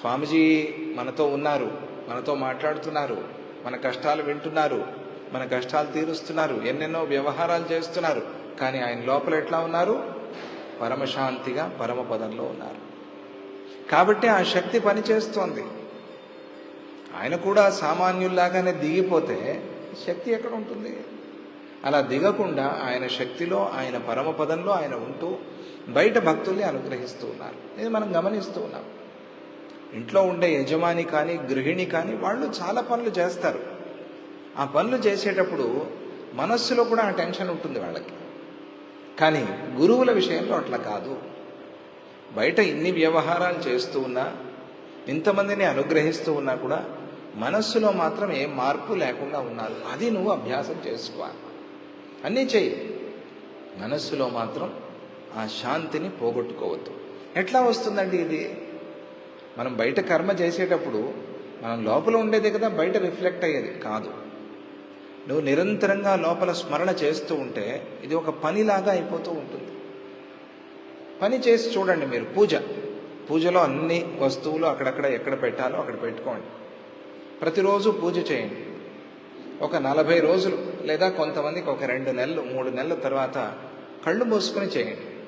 స్వామిజీ మనతో ఉన్నారు మనతో మాట్లాడుతున్నారు మన కష్టాలు వింటున్నారు మన కష్టాలు తీరుస్తున్నారు ఎన్నెన్నో వ్యవహారాలు చేస్తున్నారు కానీ ఆయన లోపల ఎట్లా ఉన్నారు? పరమశాంతిగా పరమపదంలో ఉన్నారు. కాబట్టి ఆ శక్తి పనిచేస్తోంది. ఆయన కూడా సామాన్యుల్లాగానే దిగిపోతే శక్తి ఎక్కడ ఉంటుంది? అలా దిగకుండా ఆయన శక్తిలో ఆయన పరమపదంలో ఆయన ఉంటూ బయట భక్తుల్ని అనుగ్రహిస్తూ ఉన్నారు. ఇది మనం గమనిస్తూ ఉన్నాం. ఇంట్లో ఉండే యజమాని కానీ గృహిణి కానీ వాళ్ళు చాలా పనులు చేస్తారు. ఆ పనులు చేసేటప్పుడు మనస్సులో కూడా ఆ టెన్షన్ ఉంటుంది వాళ్ళకి. కానీ గురువుల విషయంలో అట్లా కాదు. బయట ఇన్ని వ్యవహారాలు చేస్తూ ఉన్నా ఇంతమందిని అనుగ్రహిస్తూ ఉన్నా కూడా మనస్సులో మాత్రం ఏ మార్పు లేకుండా ఉన్నారు. అది నువ్వు అభ్యాసం చేసుకోవాలి. అన్నీ చెయ్యి. మనస్సులో మాత్రం ఆ శాంతిని పోగొట్టుకోవద్దు. ఎట్లా వస్తుందండి ఇది? మనం బయట కర్మ చేసేటప్పుడు మనం లోపల ఉండేదే కదా బయట రిఫ్లెక్ట్ అయ్యేది. కాదు. నువ్వు నిరంతరంగా లోపల స్మరణ చేస్తూ ఉంటే ఇది ఒక పనిలాగా అయిపోతూ ఉంటుంది. పని చేసి చూడండి మీరు పూజ. పూజలో అన్ని వస్తువులు అక్కడక్కడ ఎక్కడ పెట్టాలో అక్కడ పెట్టుకోండి. ప్రతిరోజు పూజ చేయండి. ఒక నలభై రోజులు లేదా కొంతమందికి ఒక రెండు నెలలు మూడు నెలల తర్వాత కళ్ళు మూసుకొని చేయండి.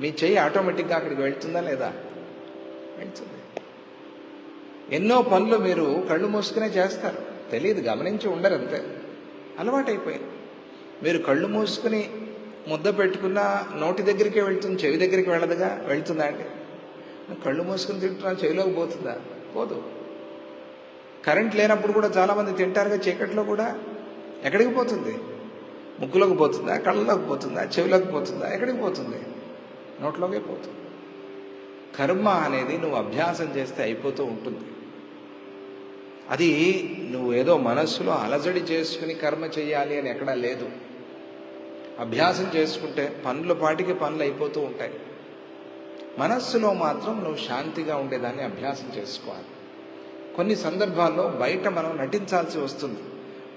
మీ చెయ్యి ఆటోమేటిక్గా అక్కడికి వెళ్తుందా లేదా? వెళ్తుంది ఎన్నో పనులు మీరు కళ్ళు మూసుకునే చేస్తారు. తెలియదు గమనించి ఉండరు అంతే. అలవాటైపోయింది మీరు కళ్ళు మూసుకుని ముద్ద పెట్టుకున్న నోటి దగ్గరికే వెళ్తుంది చెవి దగ్గరికి వెళ్ళదుగా? వెళ్తుందా అండి? కళ్ళు మూసుకుని తింటున్నా చెవిలోకి పోతుందా? పోదు. కరెంట్ లేనప్పుడు కూడా చాలామంది తింటారుగా చీకట్లో కూడా? ఎక్కడికి పోతుంది? ముక్కులోకి పోతుందా? కళ్ళలోకి పోతుందా? చెవిలోకి పోతుందా? ఎక్కడికి పోతుంది? నోట్లోకే పోతుంది. కర్మ అనేది నువ్వు అభ్యాసం చేస్తే అయిపోతూ ఉంటుంది. అది నువ్వు ఏదో మనస్సులో అలజడి చేసుకుని కర్మ చేయాలి అని ఎక్కడా లేదు. అభ్యాసం చేసుకుంటే పనుల పాటికి పనులు అయిపోతూ ఉంటాయి. మనస్సులో మాత్రం నువ్వు శాంతిగా ఉండేదాన్ని అభ్యాసం చేసుకోవాలి. కొన్ని సందర్భాల్లో బయట మనం నటించాల్సి వస్తుంది.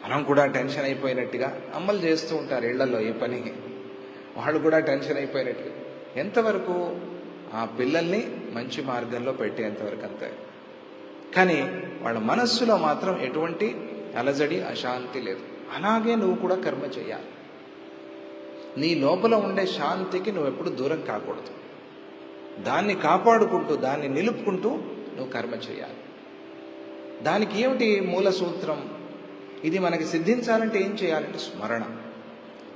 మనం కూడా టెన్షన్ అయిపోయినట్టుగా అమ్మలు చేస్తూ ఉంటారు ఇళ్ళలో ఈ పని వాళ్ళు కూడా టెన్షన్ అయిపోయినట్టుగా. ఎంతవరకు ఆ పిల్లల్ని మంచి మార్గంలో పెట్టేంతవరకు అంతే. కానీ వాళ్ళ మనస్సులో మాత్రం ఎటువంటి అలజడి అశాంతి లేదు. అలాగే నువ్వు కూడా కర్మ చేయాలి. నీ లోపల ఉండే శాంతికి నువ్వు ఎప్పుడు దూరం కాకూడదు. దాన్ని కాపాడుకుంటూ దాన్ని నిలుపుకుంటూ నువ్వు కర్మ చేయాలి. దానికి ఏమిటి మూల సూత్రం? ఇది మనకి సిద్ధించాలంటే ఏం చేయాలంటే స్మరణ.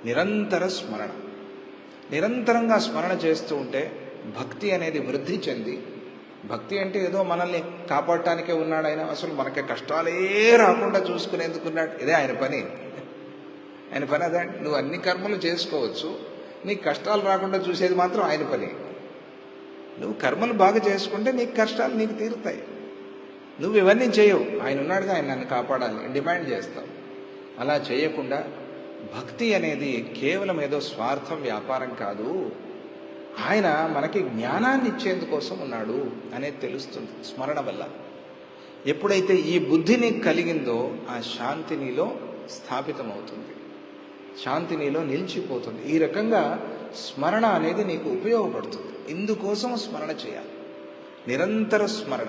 నిరంతర స్మరణ. నిరంతరంగా స్మరణ చేస్తూ ఉంటే భక్తి అనేది వృద్ధి చెంది భక్తి అంటే ఏదో మనల్ని కాపాడటానికే ఉన్నాడు ఆయన అసలు మనకి కష్టాలే రాకుండా చూసుకునేందుకున్నాడు ఇదే ఆయన పని. ఆయన పని అదే. నువ్వు అన్ని కర్మలు చేసుకోవచ్చు. నీకు కష్టాలు రాకుండా చూసేది మాత్రం ఆయన పని. నువ్వు కర్మలు బాగా చేసుకుంటే నీకు కష్టాలు నీకు తీరుతాయి. నువ్వు ఇవన్నీ చేయవు. ఆయన ఉన్నాడుగా ఆయన నన్ను కాపాడాలి. డిమాండ్ చేస్తావు అలా చేయకుండా భక్తి అనేది కేవలం ఏదో స్వార్థం వ్యాపారం కాదు. ఆయన మనకి జ్ఞానాన్ని ఇచ్చేందుకోసం ఉన్నాడు అనేది తెలుస్తుంది స్మరణ వల్ల. ఎప్పుడైతే ఈ బుద్ధిని కలిగిందో ఆ శాంతి నీలో స్థాపితమవుతుంది. శాంతి నీలో నిలిచిపోతుంది. ఈ రకంగా స్మరణ అనేది నీకు ఉపయోగపడుతుంది. ఇందుకోసం స్మరణ చేయాలి. నిరంతర స్మరణ.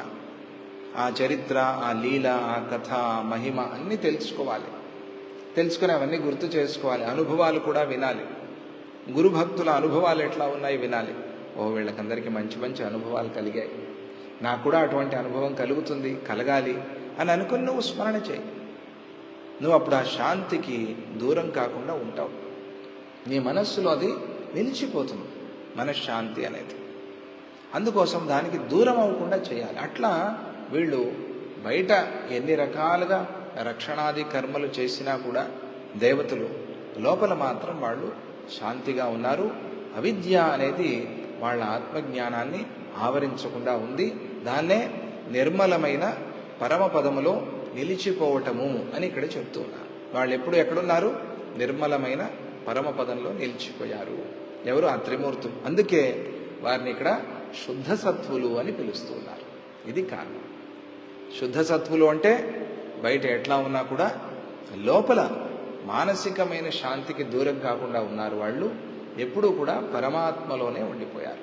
ఆ చరిత్ర ఆ లీల ఆ కథ ఆ మహిమ అన్నీ తెలుసుకోవాలి. తెలుసుకుని అవన్నీ గుర్తు చేసుకోవాలి. అనుభవాలు కూడా వినాలి. గురుభక్తుల అనుభవాలు ఎట్లా ఉన్నాయి వినాలి. ఓ వీళ్ళకందరికీ మంచి మంచి అనుభవాలు కలిగాయి. నాకు కూడా అటువంటి అనుభవం కలుగుతుంది కలగాలి అని అనుకుని నువ్వు స్మరణ చేయి. నువ్వు అప్పుడు ఆ శాంతికి దూరం కాకుండా ఉంటావు. నీ మనస్సులో అది నిలిచిపోతుంది మనశ్శాంతి అనేది. అందుకోసం దానికి దూరం అవ్వకుండా చేయాలి. అట్లా వీళ్ళు బయట ఎన్ని రకాలుగా రక్షణాది కర్మలు చేసినా కూడా దేవతలు లోపల మాత్రం వాళ్ళు శాంతిగా ఉన్నారు. అవిద్య అనేది వాళ్ళ ఆత్మజ్ఞానాన్ని ఆవరించకుండా ఉంది. దాన్నే నిర్మలమైన పరమపదములో నిలిచిపోవటము అని ఇక్కడ చెప్తూ ఉన్నారు. వాళ్ళు ఎప్పుడు ఎక్కడున్నారు? నిర్మలమైన పరమపదంలో నిలిచిపోయారు. ఎవరు? ఆ త్రిమూర్తులు. అందుకే వారిని ఇక్కడ శుద్ధ సత్వులు అని పిలుస్తూ ఉన్నారు. ఇది కారణం. శుద్ధ సత్వులు అంటే బయట ఎట్లా ఉన్నా కూడా లోపల మానసికమైన శాంతికి దూరం కాకుండా ఉన్నారు వాళ్ళు ఎప్పుడూ కూడా పరమాత్మలోనే ఉండిపోయారు.